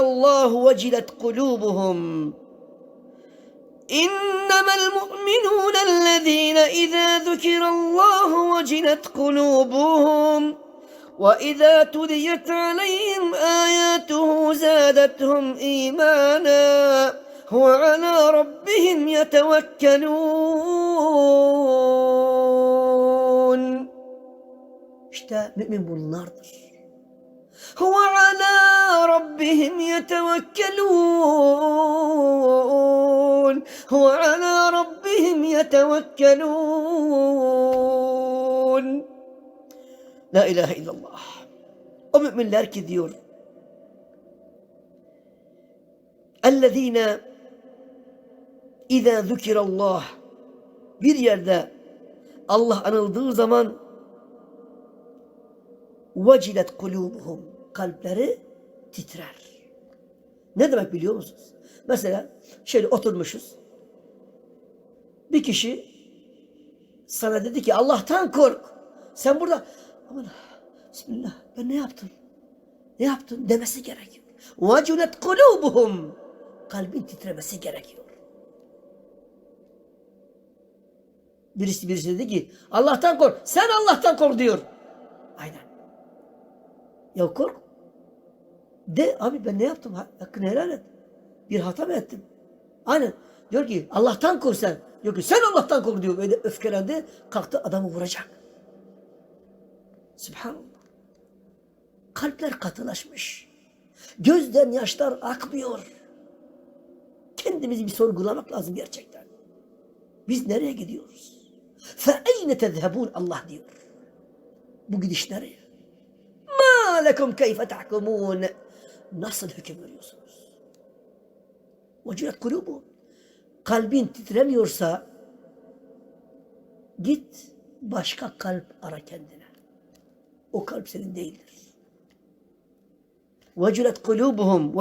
الله وجلت قلوبهم إنما المؤمنون الذين إذا ذكر الله وجلت قلوبهم وإذا تليت عليهم آياته زادتهم إيمانا وعلى ربهم يتوكلون İşte mümin bunlardır. وعلى ربهم يتوكلون وعلى ربهم يتوكلون La ilahe illallah. O müminler ki diyor. اَلَّذ۪ينَ اِذَا ذُكِرَ Allah Bir yerde Allah anıldığı zaman vecilet kulubuhum kalpleri titrer. Ne demek biliyor musunuz? Mesela şöyle oturmuşuz. Bir kişi sana dedi ki Allah'tan kork. Sen burada aman Bismillah ben ne yaptım? Ne yaptın demesi gerekiyor. Vecilet kulubuhum kalbin titremesi gerekiyor. Birisi birisi dedi ki Allah'tan kork. Sen Allah'tan kork diyor. Aynen. Ya kork. De abi ben ne yaptım? Ha- Hakkını helal et. Bir hata mı ettim? Aynen. Diyor ki Allah'tan kork sen. Diyor ki sen Allah'tan kork diyor. Böyle öfkelendi. Kalktı adamı vuracak. Subhanallah. Kalpler katılaşmış. Gözden yaşlar akmıyor. Kendimizi bir sorgulamak lazım gerçekten. Biz nereye gidiyoruz? فَاَيْنَ تَذْهَبُونَ Allah diyor. Bu gidiş nereye? مَا لَكُمْ كَيْفَ تَحْكُمُونَ nasıl hüküm veriyorsunuz? Ucuyet kulubu. Kalbin titremiyorsa git başka kalp ara kendine. O kalp senin değildir. Vecilet kulubuhum.